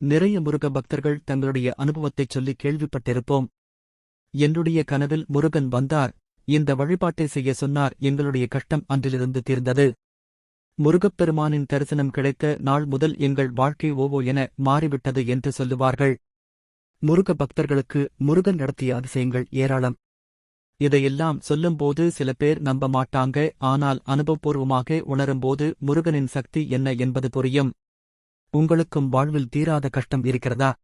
நிறைய முருக பக்தர்கள் தங்களுடைய அனுபவத்தைச் சொல்லி கேள்விப்பட்டிருப்போம். என்னுடைய கனவில் முருகன் வந்தார். இந்த வழிபாட்டை செய்ய சொன்னார். எங்களுடைய கஷ்டம் அன்றிலிருந்து தீர்ந்தது. முருகப்பெருமானின் தரிசனம் கிடைத்த நாள் முதல் எங்கள் வாழ்க்கை ஓவோ என மாறிவிட்டது என்று சொல்லுவார்கள். முருக பக்தர்களுக்கு முருகன் நடத்திய அதிசயங்கள் ஏராளம். இதையெல்லாம் சொல்லும்போது சில பேர் நம்ப மாட்டாங்க. ஆனால் அனுபவபூர்வமாக உணரும்போது முருகனின் சக்தி என்ன என்பது புரியும். உங்களுக்கும் வாழ்வில் தீராத கஷ்டம் இருக்கிறதா?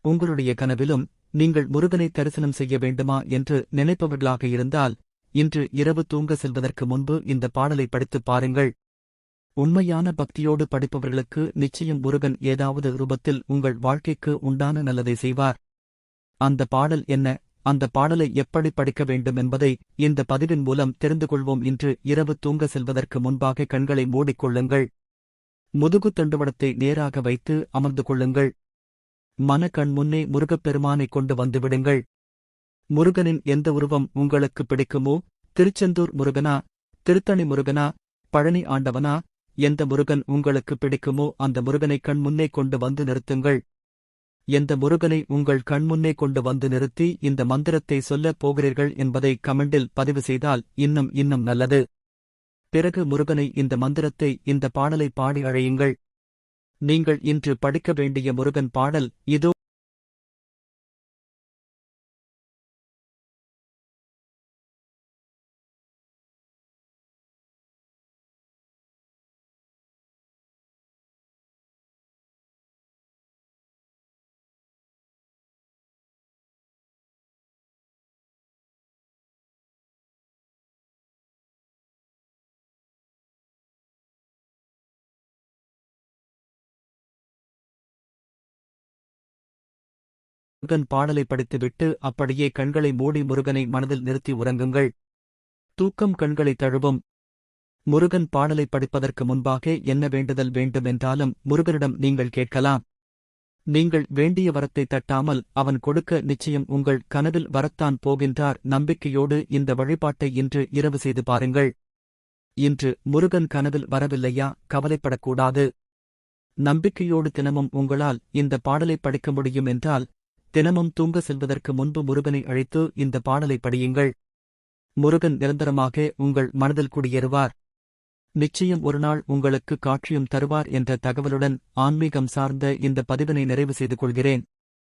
உங்களுடைய கனவிலும் நீங்கள் முருகனை தரிசனம் செய்ய வேண்டுமா என்று நினைப்பவர்களாக இருந்தால் இன்று இரவு தூங்க செல்வதற்கு முன்பு இந்த பாடலை படித்துப் பாருங்கள். உண்மையான பக்தியோடு படிப்பவர்களுக்கு நிச்சயம் முருகன் ஏதாவது ரூபத்தில் உங்கள் வாழ்க்கைக்கு உண்டான நல்லதை செய்வார். அந்த பாடல் என்ன? அந்த பாடலை எப்படி படிக்க வேண்டும் என்பதை இந்த பதிவின் மூலம் தெரிந்து கொள்வோம் இன்று இரவு தூங்க செல்வதற்கு முன்பாக கண்களை மூடிக்கொள்ளுங்கள். முதுகு தண்டுவடத்தை நேராக வைத்து அமர்ந்து கொள்ளுங்கள். மனக்கண் முன்னே முருகப்பெருமானைக் கொண்டு வந்துவிடுங்கள். முருகனின் எந்த உருவம் உங்களுக்கு பிடிக்குமோ? திருச்செந்தூர் முருகனா? திருத்தணி முருகனா? பழனி ஆண்டவனா? எந்த முருகன் உங்களுக்கு பிடிக்குமோ அந்த முருகனை கண் முன்னே கொண்டு வந்து நிறுத்துங்கள். எந்த முருகனை உங்கள் கண்முன்னே கொண்டு வந்து நிறுத்தி இந்த மந்திரத்தை சொல்லப் போகிறீர்கள் என்பதை கமெண்டில் பதிவு செய்தால் இன்னும் இன்னும் நல்லது. பிறகு முருகனை இந்த மந்திரத்தை இந்த பாடலை பாடி அழையுங்கள். நீங்கள் இன்று படிக்க வேண்டிய முருகன் பாடல் இதோ முருகன் பாடலை படித்துவிட்டு அப்படியே கண்களை மூடி முருகனை மனதில் நிறுத்தி உறங்குங்கள். தூக்கம் கண்களை தழுவும். முருகன் பாடலை படிப்பதற்கு முன்பாக என்ன வேண்டுதல் வேண்டுமென்றாலும் முருகனிடம் நீங்கள் கேட்கலாம். நீங்கள் வேண்டிய வரத்தை தட்டாமல் அவன் கொடுக்க நிச்சயம் உங்கள் கனவில் வரத்தான் போகின்றார். நம்பிக்கையோடு இந்த வழிபாட்டை இன்று இரவு செய்து பாருங்கள். இன்று முருகன் கனவில் வரவில்லையா? கவலைப்படக்கூடாது. நம்பிக்கையோடு தினமும் உங்களால் இந்த பாடலை படிக்க முடியும் என்றால் தினமும் தூங்க செல்வதற்கு முன்பு முருகனை அழைத்து இந்த பாடலை படியுங்கள். முருகன் நிரந்தரமாக உங்கள் மனதில் குடியேறுவார். நிச்சயம் ஒருநாள் உங்களுக்கு காட்சியும் தருவார் என்ற தகவலுடன் ஆன்மீகம் சார்ந்த இந்த பதிவினை நிறைவு செய்து கொள்கிறேன்.